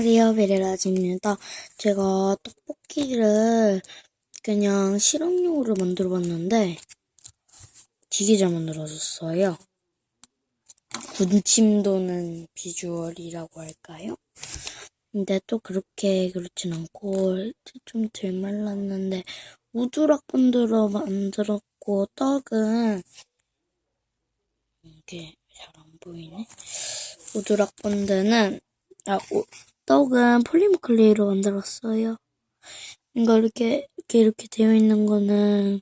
안녕하세요, 베레라지입니다. 제가 떡볶이를 그냥 실험용으로 만들어 봤는데 되게 잘 만들어졌어요. 군침 도는 비주얼이라고 할까요? 근데 또 그렇게 그렇진 않고 좀 덜 말랐는데 우두락 분들어 만들었고 떡은 이게 잘 안 보이네. 우두락 본드는 아, 오- 떡은 폴리모클레이로 만들었어요. 이거 이렇게 이렇게 이렇게 되어 있는 거는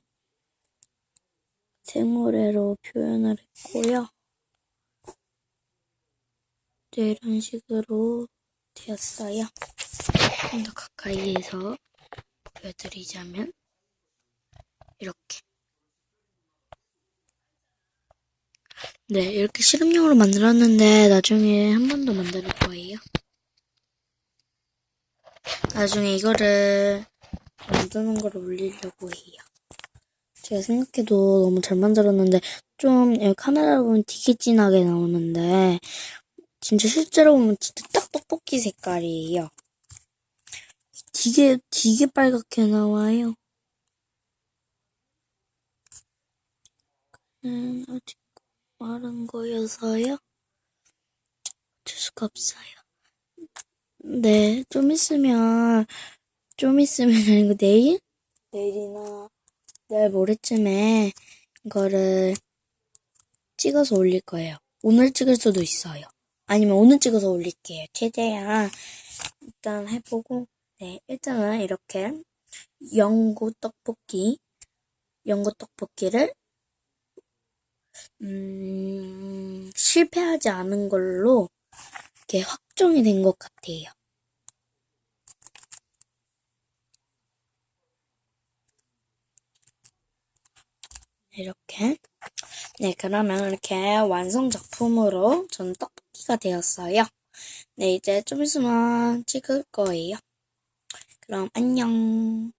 생우레로 표현을 했고요. 네, 이런 식으로 되었어요. 좀 더 가까이에서 보여드리자면 이렇게 네, 이렇게 실험용으로 만들었는데 나중에 한 번 더 만들 거예요. 나중에 이거를 만드는 걸 올리려고 해요. 제가 생각해도 너무 잘 만들었는데 좀 카메라로 보면 되게 진하게 나오는데 진짜 실제로 보면 진짜 딱 떡볶이 색깔이에요. 되게 되게 빨갛게 나와요. 음, 아직 마른 거여서요. 어쩔 수가 없어요. 네, 좀 있으면, 좀 있으면 아니고 내일? 내일이나 내일 모레쯤에 이거를 찍어서 올릴 거예요. 오늘 찍을 수도 있어요. 아니면 오늘 찍어서 올릴게요. 최대한 일단 해보고, 네, 일단은 이렇게 연고 떡볶이, 연고 떡볶이를 음, 실패하지 않은 걸로 이렇게 확 정이 된 것 같아요. 이렇게. 네, 그러면 이렇게 완성 작품으로 저는 떡볶이가 되었어요. 네, 이제 좀 있으면 찍을 거예요. 그럼 안녕.